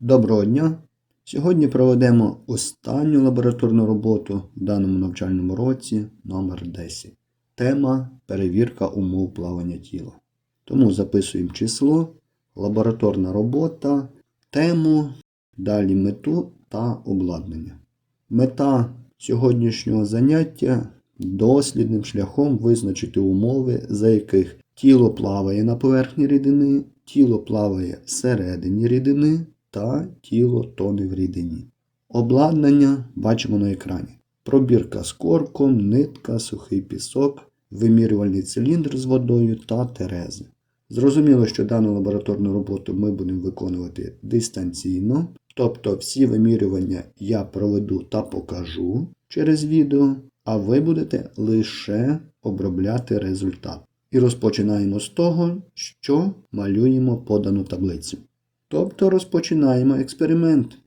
Доброго дня! Сьогодні проведемо останню лабораторну роботу в даному навчальному році номер 10 Тема Перевірка умов плавання тіла. Тому записуємо число, лабораторна робота, тему, далі мету та обладнання. Мета сьогоднішнього заняття дослідним шляхом визначити умови, за яких тіло плаває на поверхні рідини, тіло плаває всередині рідини та тіло тоне в рідині. Обладнання бачимо на екрані. Пробірка з корком, нитка, сухий пісок, вимірювальний циліндр з водою та терези. Зрозуміло, що дану лабораторну роботу ми будемо виконувати дистанційно, тобто всі вимірювання я проведу та покажу через відео, а ви будете лише обробляти результат. І розпочинаємо з того, що малюємо подану таблицю. Тобто розпочинаємо експеримент.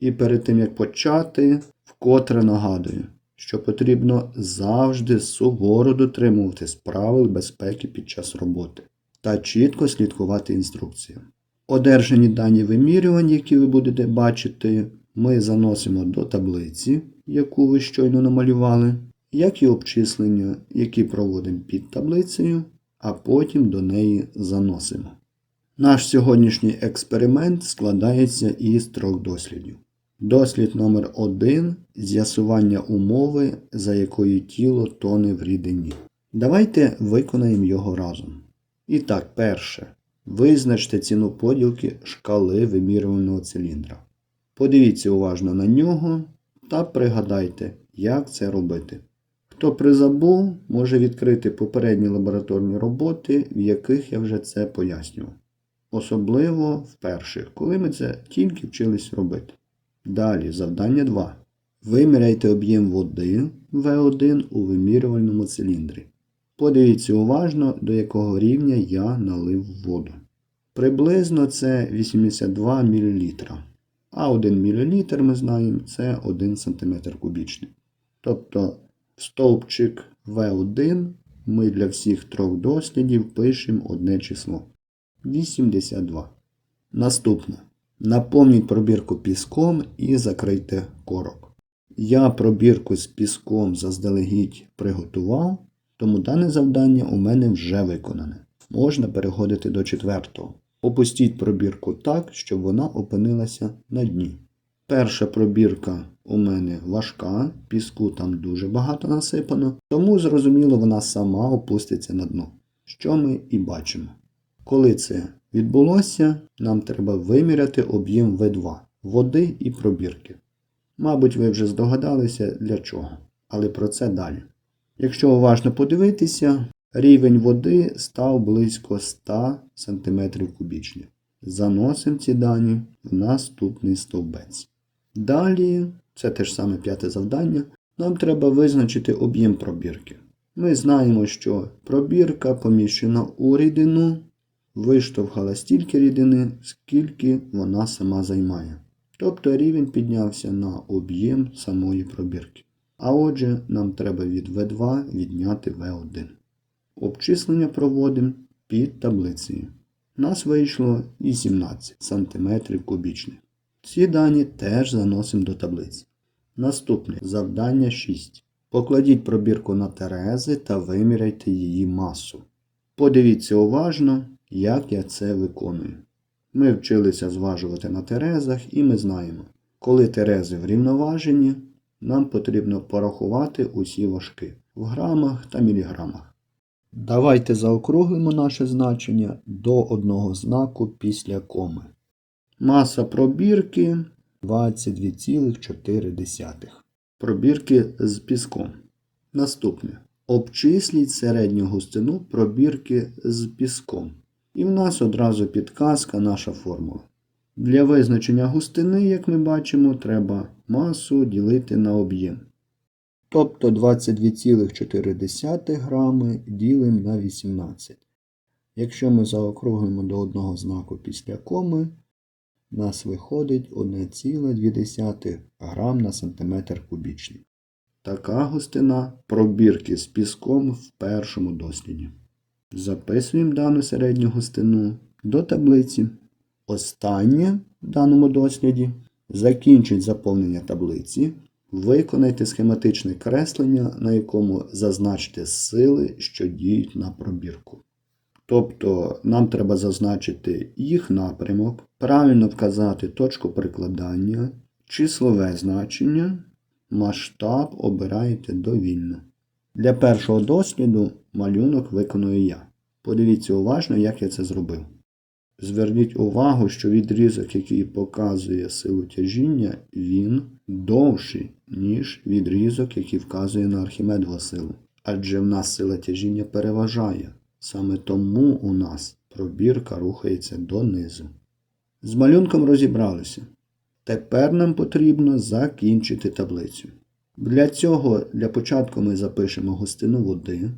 І перед тим як почати, вкотре нагадую, що потрібно завжди суворо дотримуватись правил безпеки під час роботи та чітко слідкувати інструкціям. Одержані дані вимірювань, які ви будете бачити, ми заносимо до таблиці, яку ви щойно намалювали, як і обчислення, які проводимо під таблицею, а потім до неї заносимо. Наш сьогоднішній експеримент складається із трьох дослідів. Дослід номер 1 з'ясування умови, за якою тіло тоне в рідині. Давайте виконаємо його разом. І так, перше. Визначте ціну поділки шкали вимірювального циліндра. Подивіться уважно на нього та пригадайте, як це робити. Хто призабув, може відкрити попередні лабораторні роботи, в яких я вже це пояснював. Особливо в перших, коли ми це тільки вчились робити. Далі, завдання 2. Виміряйте об'єм води В1 у вимірювальному циліндрі. Подивіться уважно, до якого рівня я налив воду. Приблизно це 82 мл. А 1 мл ми знаємо це 1 см кубічний. Тобто стовпчик В1 ми для всіх трьох дослідів пишемо одне число. 82. Наступне. Наповніть пробірку піском і закрийте корок. Я пробірку з піском заздалегідь приготував, тому дане завдання у мене вже виконане. Можна переходити до четвертого. Опустіть пробірку так, щоб вона опинилася на дні. Перша пробірка у мене важка, піску там дуже багато насипано, тому зрозуміло вона сама опуститься на дно, що ми і бачимо. Коли це відбулося, нам треба виміряти об'єм В2 води і пробірки. Мабуть, ви вже здогадалися для чого, але про це далі. Якщо уважно подивитися, рівень води став близько 100 см кубічних. Заносимо ці дані в наступний стовбець. Далі, це те ж саме п'яте завдання, нам треба визначити об'єм пробірки. Ми знаємо, що пробірка поміщена у рідину виштовхала стільки рідини, скільки вона сама займає. Тобто рівень піднявся на об'єм самої пробірки. А отже, нам треба від В2 відняти В1. Обчислення проводимо під таблицею. Нас вийшло 18 см кубічних. Ці дані теж заносимо до таблиці. Наступне завдання 6. Покладіть пробірку на терези та виміряйте її масу. Подивіться уважно, як я це виконую. Ми вчилися зважувати на терезах і ми знаємо, коли терези врівноважені, нам потрібно порахувати усі важки в грамах та міліграмах. Давайте заокруглимо наше значення до одного знаку після коми. Маса пробірки 22,4. Пробірки з піском. Наступне. Обчисліть середню густину пробірки з піском. І в нас одразу підказка наша формула. Для визначення густини, як ми бачимо, треба масу ділити на об'єм. Тобто 22,4 грами ділимо на 18. Якщо ми заокруглимо до одного знаку після коми, у нас виходить 1,2 грам на сантиметр кубічний. Така густина пробірки з піском в першому досліді. Записуємо дану середню густину до таблиці. Останнє в даному досліді, закінчіть заповнення таблиці, виконайте схематичне креслення, на якому зазначте сили, що діють на пробірку. Тобто нам треба зазначити їх напрямок, правильно вказати точку прикладання, числове значення, масштаб обираєте довільно. Для першого досліду малюнок виконую я. Подивіться уважно, як я це зробив. Зверніть увагу, що відрізок, який показує силу тяжіння, він довший, ніж відрізок, який вказує на Архімедову силу. Адже в нас сила тяжіння переважає. Саме тому у нас пробірка рухається донизу. З малюнком розібралися. Тепер нам потрібно закінчити таблицю. Для цього для початку ми запишемо густину води.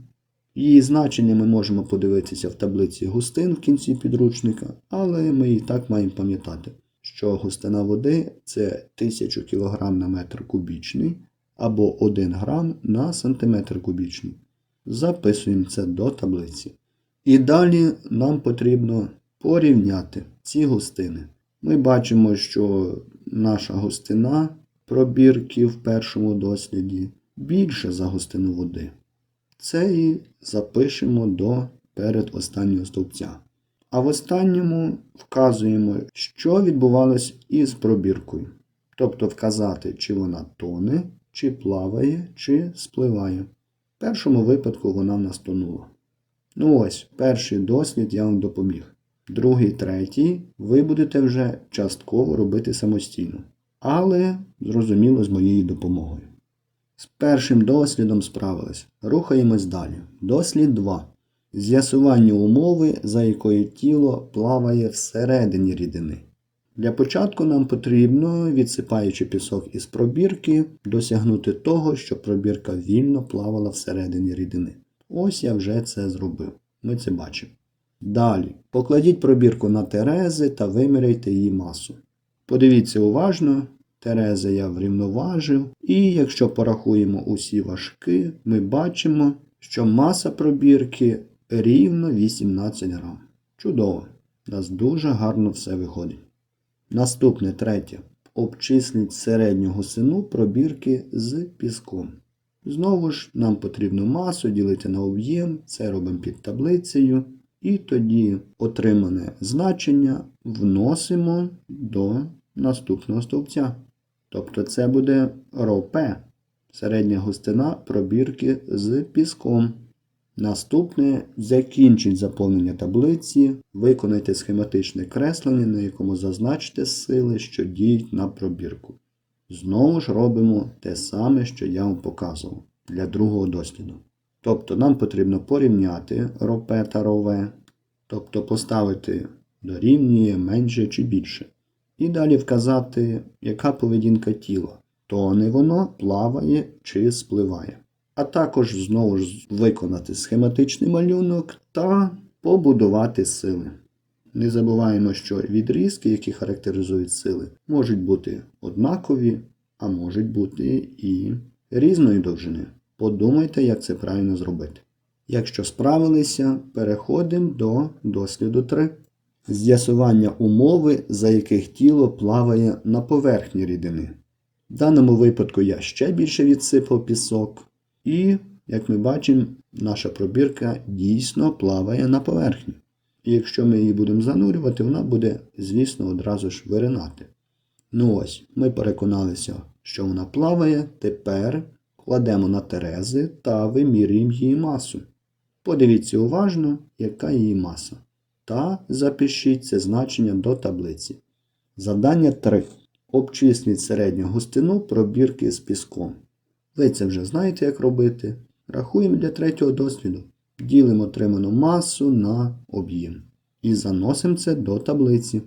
Її значення ми можемо подивитися в таблиці густин в кінці підручника, але ми і так маємо пам'ятати, що густина води це 1000 кг на метр кубічний або 1 грам на сантиметр кубічний. Записуємо це до таблиці. І далі нам потрібно порівняти ці густини. Ми бачимо, що наша густина пробірки в першому досліді більше за густину води. Це і запишемо до передостаннього стовпця. А в останньому вказуємо, що відбувалось із пробіркою. Тобто вказати, чи вона тоне, чи плаває, чи спливає. В першому випадку вона в нас тонула. Ну ось, перший дослід я вам допоміг. Другий, третій ви будете вже частково робити самостійно. Але, зрозуміло, з моєю допомогою. З першим дослідом справились. Рухаємось далі. Дослід 2. З'ясування умови, за якою тіло плаває всередині рідини. Для початку нам потрібно, відсипаючи пісок із пробірки, досягнути того, щоб пробірка вільно плавала всередині рідини. Ось я вже це зробив. Ми це бачимо. Далі. Покладіть пробірку на терези та виміряйте її масу. Подивіться уважно, терези я врівноважив, і якщо порахуємо усі важки, ми бачимо, що маса пробірки рівно 18 грам. Чудово! У нас дуже гарно все виходить. Наступне третє. Обчисліть середню гусину пробірки з піском. Знову ж нам потрібно масу ділити на об'єм, це робимо під таблицею. І тоді отримане значення вносимо до наступного стовпця. Тобто це буде РОП, середня густина пробірки з піском. Наступне закінчіть заповнення таблиці, виконайте схематичне креслення, на якому зазначте сили, що діють на пробірку. Знову ж робимо те саме, що я вам показував для другого досліду. Тобто нам потрібно порівняти РОП та РОВ, тобто поставити дорівнює менше чи більше. І далі вказати, яка поведінка тіла. Тоне воно плаває чи спливає. А також знову ж виконати схематичний малюнок та побудувати сили. Не забуваємо, що відрізки, які характеризують сили, можуть бути однакові, а можуть бути і різної довжини. Подумайте, як це правильно зробити. Якщо справилися, переходимо до досліду 3. З'ясування умови, за яких тіло плаває на поверхні рідини. В даному випадку я ще більше відсипав пісок, і, як ми бачимо, наша пробірка дійсно плаває на поверхні. І якщо ми її будемо занурювати, вона буде, звісно, одразу ж виринати. Ну ось, ми переконалися, що вона плаває. Тепер кладемо на терези та вимірюємо її масу. Подивіться уважно, яка її маса. Та запишіть це значення до таблиці. Завдання 3. Обчисліть середню густину пробірки з піском. Ви це вже знаєте, як робити. Рахуємо для третього досліду. Ділимо отриману масу на об'єм. І заносимо це до таблиці.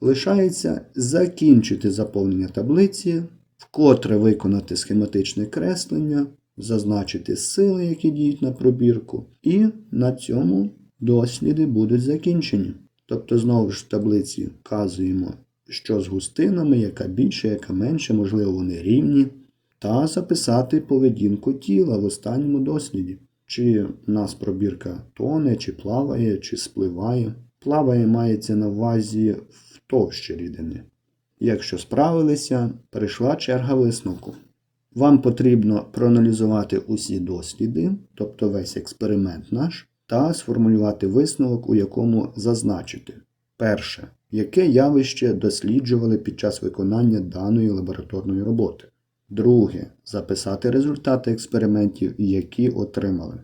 Лишається закінчити заповнення таблиці, вкотре виконати схематичне креслення, зазначити сили, які діють на пробірку, і на цьому досліди будуть закінчені. Тобто, знову ж в таблиці вказуємо, що з густинами, яка більше, яка менше, можливо, вони рівні, та записати поведінку тіла в останньому досліді. Чи в нас пробірка тоне, чи плаває, чи спливає. Плаває мається на увазі в товщі рідини. Якщо справилися, прийшла черга висновку. Вам потрібно проаналізувати усі досліди, тобто весь експеримент наш, та сформулювати висновок, у якому зазначити. Перше. Яке явище досліджували під час виконання даної лабораторної роботи? Друге. Записати результати експериментів, які отримали.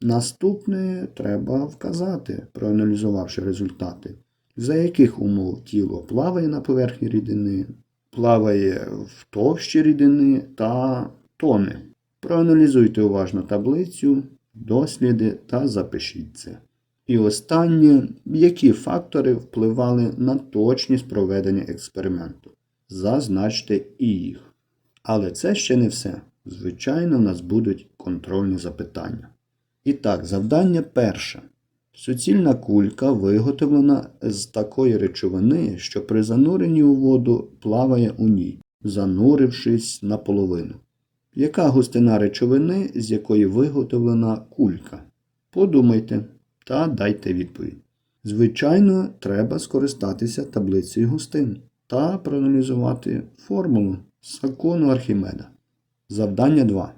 Наступне треба вказати, проаналізувавши результати, за яких умов тіло плаває на поверхні рідини, плаває в товщі рідини та тоне. Проаналізуйте уважно таблицю, досліди та запишіть це. І останнє, які фактори впливали на точність проведення експерименту. Зазначте і їх. Але це ще не все. Звичайно, в нас будуть контрольні запитання. І так, завдання перше. Суцільна кулька виготовлена з такої речовини, що при зануренні у воду плаває у ній, занурившись наполовину. Яка густина речовини, з якої виготовлена кулька? Подумайте та дайте відповідь. Звичайно, треба скористатися таблицею густин та проаналізувати формулу закону Архімеда. Завдання 2.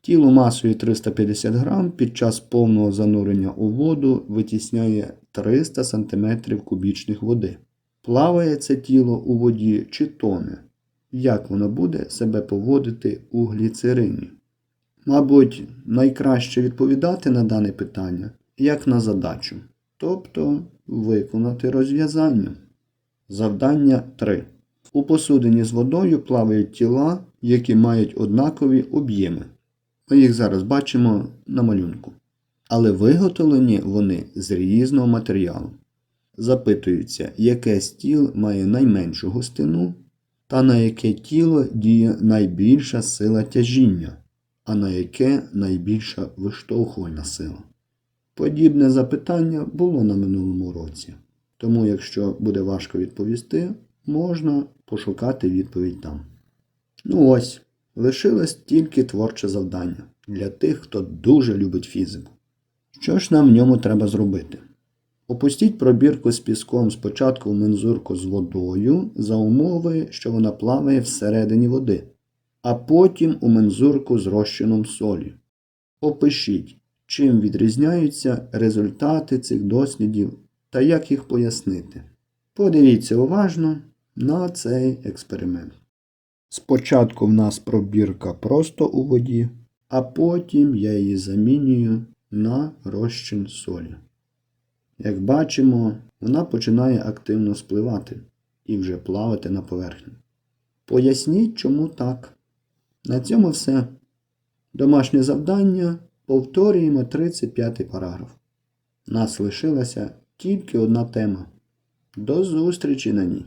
Тіло масою 350 грам під час повного занурення у воду витісняє 300 см кубічних води. Плаває це тіло у воді чи тоне? Як воно буде себе поводити у гліцерині? Мабуть, найкраще відповідати на дане питання як на задачу, тобто виконати розв'язання. Завдання 3. У посудині з водою плавають тіла, які мають однакові об'єми. Ми їх зараз бачимо на малюнку. Але виготовлені вони з різного матеріалу. Запитується, яке з тіл має найменшу густину, та на яке тіло діє найбільша сила тяжіння, а на яке найбільша виштовхувальна сила. Подібне запитання було на минулому році. Тому, якщо буде важко відповісти, можна пошукати відповідь там. Ну ось, лишилось тільки творче завдання для тих, хто дуже любить фізику. Що ж нам в ньому треба зробити? Опустіть пробірку з піском спочатку в мензурку з водою за умови, що вона плаває всередині води, а потім у мензурку з розчином солі. Опишіть, чим відрізняються результати цих дослідів та як їх пояснити. Подивіться уважно на цей експеримент. Спочатку в нас пробірка просто у воді, а потім я її замінюю на розчин солі. Як бачимо, вона починає активно спливати і вже плавати на поверхні. Поясніть, чому так. На цьому все. Домашнє завдання повторюємо 35 параграф. Нас лишилася тільки одна тема. До зустрічі на ній!